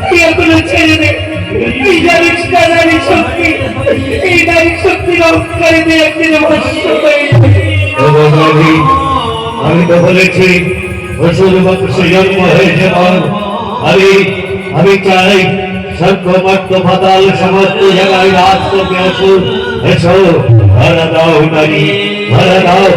তুই এখনও ছেড়ে দে। তুই জানিস না নারী শক্তি এই নারী শক্তির অহংকারীদের একদিন ভস্য হয়ে ভগবানী, আমি তো বলেছি অসুর বংশে জন্ম হয়েছে মন আমি আমি চাই স্বর্গ মর্ত পাতাল সমস্ত জায়গায় রাজ করবে এসো ধরা দাও নারী ধরা দাও।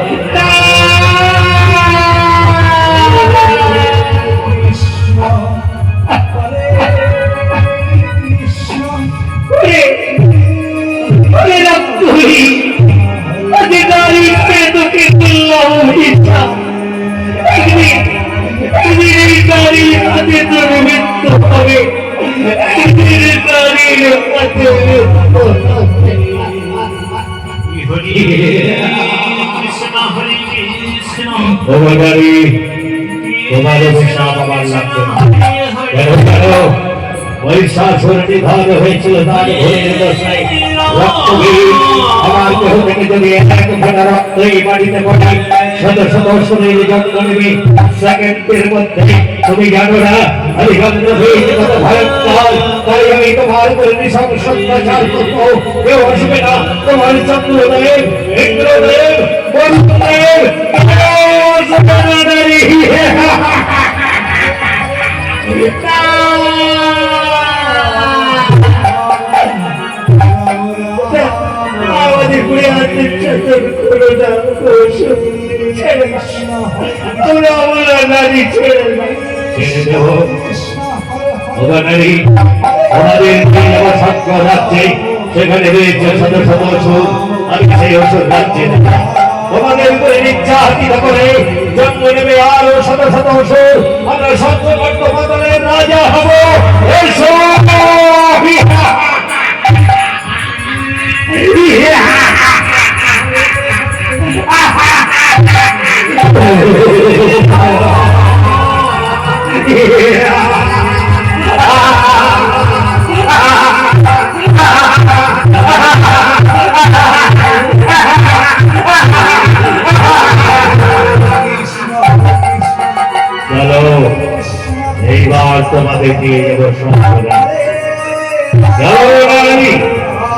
ভগবানী তোমার অভিশাপ আমার লাগবে। না কেন জানো মহিষাসুর নিধন হয়েছিল তার ঘোরের দশায় রক্তবীর আমার থেকে যদি এক ফোঁটা রক্ত এই বাড়িতে পড়াই শত শত শরীর যত্ন নিবি সেকেন্ডের মধ্যে তুমি জানো না আমি রক্তবীর কত ভয়ঙ্কর তাই আমি তোমার ইন্দ্রদেব তোমরা আমার নারী ছেড়ে আমাদের সত্য রাজ্যে সেখানে রয়েছে শত শত ওষুধ আমি সেই ওষুধ রাজ্যে তোমাদের উপরে নির্যাতিত করে জন্ম নেবে আরও শত শত ওষুধ আমরা সত্য বর্তমানের তোমাদের দিয়ে যাব সম্পূর্ণ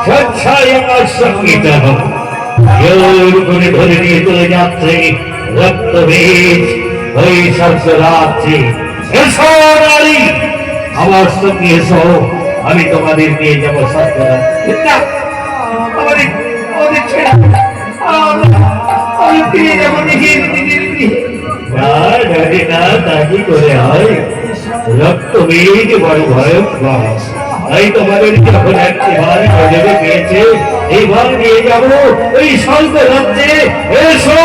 স্বেচ্ছায় আমার সঙ্গে জোর করে ধরে নিয়ে চলে যাচ্ছে রক্তবীজ ওই শস্য রাজ্যে এসো নারী আমার সঙ্গে এসো আমি তোমাদের নিয়ে যাব না, না তা কি করে হয়? রক্তবীজ বড় ভয়ঙ্কর তাই তোমাদের যখন একটি বার গজবে পেয়েছে? এইবার নিয়ে যাব ওই স্বল্প রাজ্যে এসো!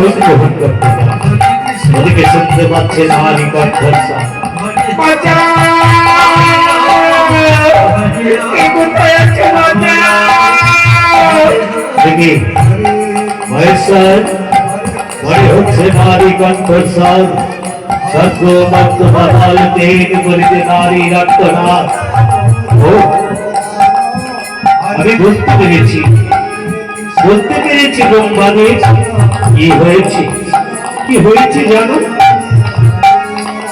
স্বর্গরাজ্যে আসন গ্রহণ করতে দাও। ওদিকে শুনতে পাচ্ছে নারী কণ্ঠস্বর বাঁচাও! এই কোথায় আছে বাঁচাও! দেখি মহেশ্বর মনে হচ্ছে নারী কণ্ঠস্বর স্বর্গ মধ্য পাতাল তেজ করিতে নারী রক্তনাথ ও আমি বুঝতে পেরেছি বুঝতে পেরেছি ব্রহ্মাদের কি হয়েছে? কি হয়েছে জানো?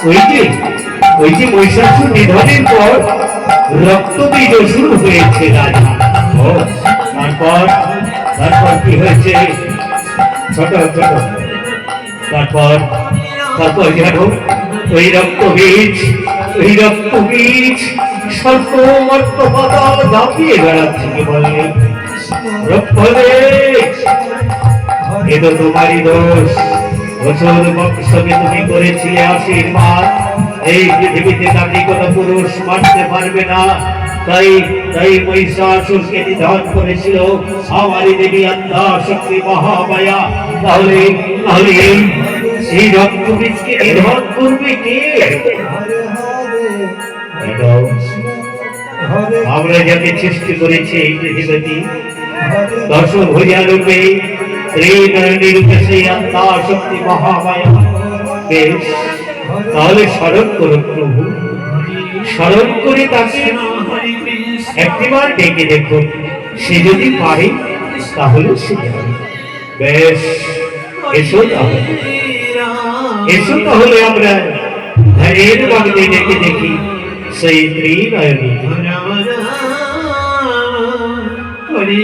ওই যে ওই যে মহিষাসুর নিধনের পর রক্তবীজ শুরু হয়েছে রাজা। তারপর তারপর কি হয়েছে? ছোট ছোট। তারপর তারপর যেন ওই রক্তবীজ ওই রক্তবীজ স্বল্প মর্ত পাতাল দাপিয়ে বেড়াচ্ছে কি বললে রক্তবীজ এ তোমারই দোষ। বছর বৎসবে তুমি করেছিলে আশীর্বাদ। এই পৃথিবীতে তাকে কোন পুরুষ মারতে পারবে না। তাই তাই মহিষাসুরকে নিধন করেছিল আমারই দেবী আত্মা শক্তি মহামায়া। তাহলে তাহলে এই রক্তবীজকে নিধন করবে কে? আমরা যাকে সৃষ্টি করেছি এই পৃথিবীতে দশ ভুজা রূপে রূপে সেই আত্মা শক্তি বেশ তাহলে স্মরণ করুন প্রভু। স্মরণ করে তাকে একটিবার ডেকে দেখুন। সে যদি পারে, তাহলে সে বেশ, এসো তাহলে। এসো তাহলে আমরা ধ্যানের বাগদে ডেকে দেখি। সেই ত্রিনয়নী। হরে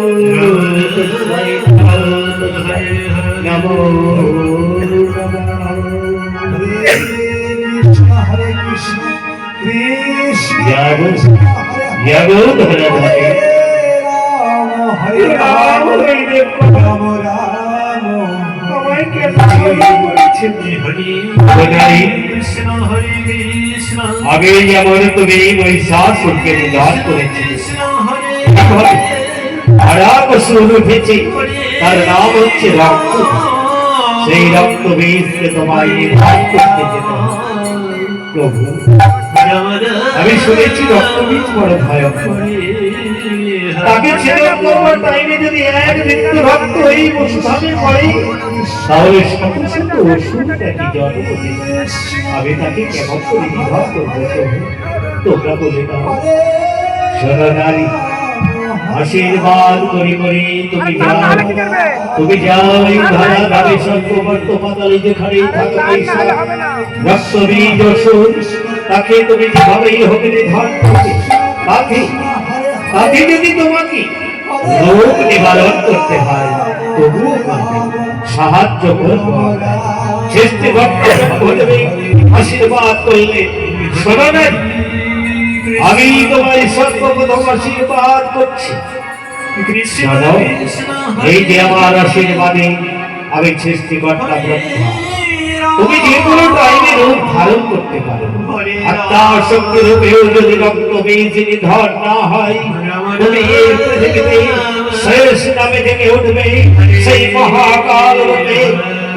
জয় গুরু। কৃষ্ণ হরে হরে। রাম হরে রাম কৃষ্ণ হরে কৃষ্ণ আগে যেমন তুমি নিধন করেছিলে কৃষ্ণ হরে আর এক উঠেছে তার নাম হচ্ছে রক্ত। সেই রক্ত বীজকে তোমায় করতে প্রভু, আমি শুনেছি রক্ত বীজ বড় ভয়ঙ্কর। তাকে ছেড়ে টাইমে যদি এক রক্ত এই পড়ে, তাহলে কি জল আমি তাকে কেমন করে বিবাহ করব? তোমরা বলে দাও। আশীর্বাদ করি করি তুমি যাও। তুমি যাও এই ধারা ধারে সর্ববর্ত পাতালে যেখানে থাকবে বীজ তাকে তুমি যেভাবেই নির্ধার তাকে তাকে যদি তোমাকে রোগ নিবারণ করতে হয় তবুও করবে সাহায্য করবে চেষ্টা করতে করবে আশীর্বাদ করলে শোনো না আমি তোমার সর্বপ্রথম আশীর্বাদ করছি। এই যে আমার আশীর্বাদে আমি সৃষ্টিকর্তা ব্রহ্মা। তুমি যে কোনো টাইমে রূপ ধারণ করতে পারো। আত্মা শক্তি রূপেও যদি রক্ত বীজ নিধন না হয় তুমি এই পৃথিবীতে শেষ নামে থেকে উঠবে। সেই মহাকাল রূপে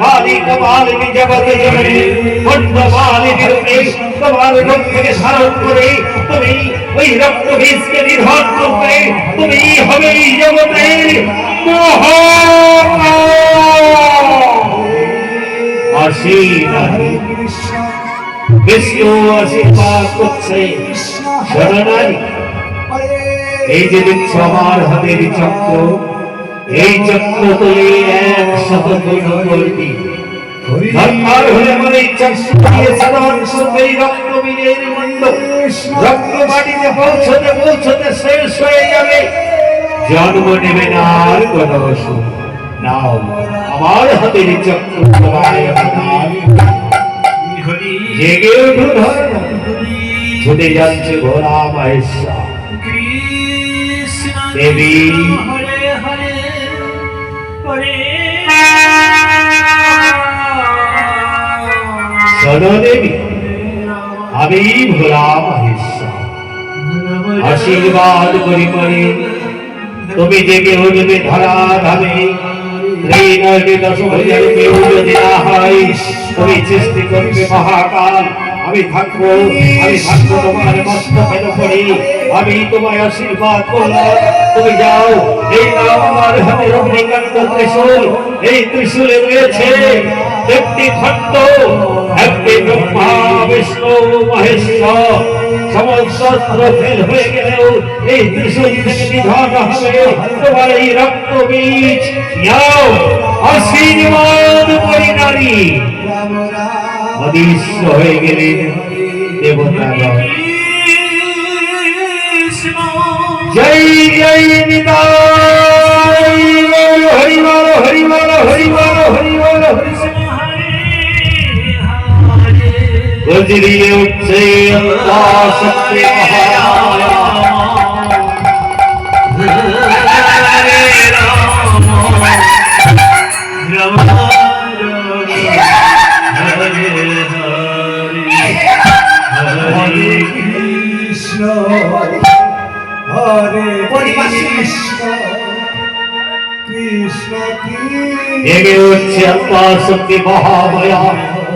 কালী কপালিনী জগতে জননী খণ্ডমালিনী রূপে তোমার রূপ থেকে ধারণ করে তুমি ওই রক্ত বীজকে নিধন করবে তুমি হবে এই জগতে মহাকাল বিষ্ণু আশীর্বাদ করছে। শরণাই এই চক্র এই চক্র তুলে গুণ করবি হলে আমার সাধারণ রক্ত রক্ত পৌঁছতে পৌঁছতে শেষ হয়ে যাবে। জন্ম নেবে না আর কোন নাও আমার হাতের চক্র জেগে ধর্ম ছুটে যাচ্ছে ঘোড়া মহেশ্বর। দেবী। জনদেবী আমি ভোলা মহেশ্বর। আশীর্বাদ করি করি, তুমি জেগে উঠবে ধরা ধামে তুমি সৃষ্টি করবে মহাকাল। আমি থাকব আমি থাকব তোমার মস্তকের আমি তোমায় আশীর্বাদ করলাম তুমি যাও, এই নাম আমার হাতে এই ত্রিশূলে রয়েছে একটি খণ্ড। একটি ব্রহ্মা বিষ্ণু মহেশ্বর সমস্ত হয়ে গেলেও এই ত্রিশূল থেকে নিধন হবে তোমার এই রক্ত বীজ যাও আশীর্বাদ রাম অদৃশ্য হয়ে গেলেন দেবতাগণ জয় জয় নিতাই গজরিয়ে উঠছে আল্লাহ কৃষ্ণ জেগে উঠছে আল্লাহ সত্যি মহামায়া।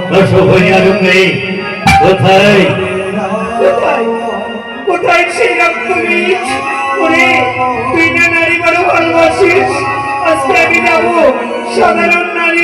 দশ ভরিয়া রূপে কোথায় কোথায় সেই রক্ত বীজ করে তুই না নারী করে ভালোবাসিস আজকে আমি যাব সাধারণ নারী